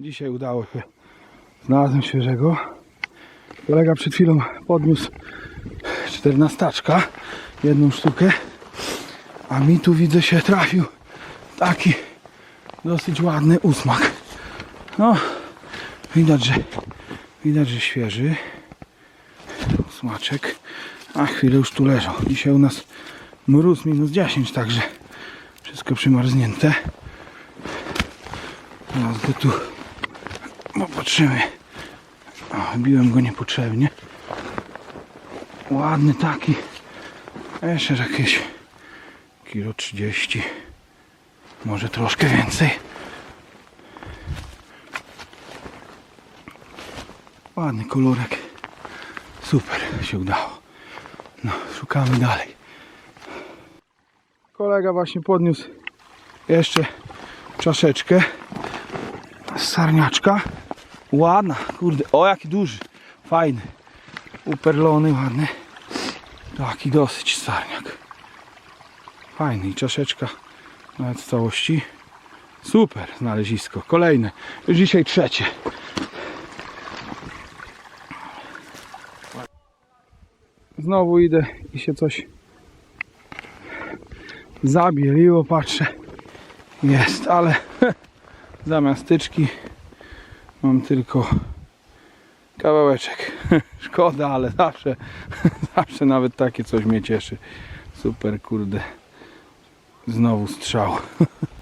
Dzisiaj udało się. Znalazłem świeżego. Kolega przed chwilą podniósł czternastaczka, jedną sztukę. A mi tu widzę się trafił taki dosyć ładny ósmak. No, widać, że widać, że świeży ósmaczek. A chwilę już tu leżał. Dzisiaj u nas mróz minus 10, także wszystko przymarznięte. Teraz go popatrzymy. O, biłem go niepotrzebnie. Ładny taki. Jeszcze jakieś kilo 30. Może troszkę więcej. Ładny kolorek. Super się udało. No, szukamy dalej. Kolega właśnie podniósł jeszcze czaszeczkę z sarniaczka. Ładna, kurde, o jaki duży, fajny, uperlony, ładny. Taki dosyć sarniak. Fajny i czaszeczka nawet w całości. Super znalezisko, kolejne, już dzisiaj trzecie. Znowu idę i się coś zabieliło, patrzę. Jest, ale zamiast tyczki mam tylko kawałeczek. Szkoda, ale zawsze, zawsze nawet takie coś mnie cieszy. Super, kurde. Znowu strzał.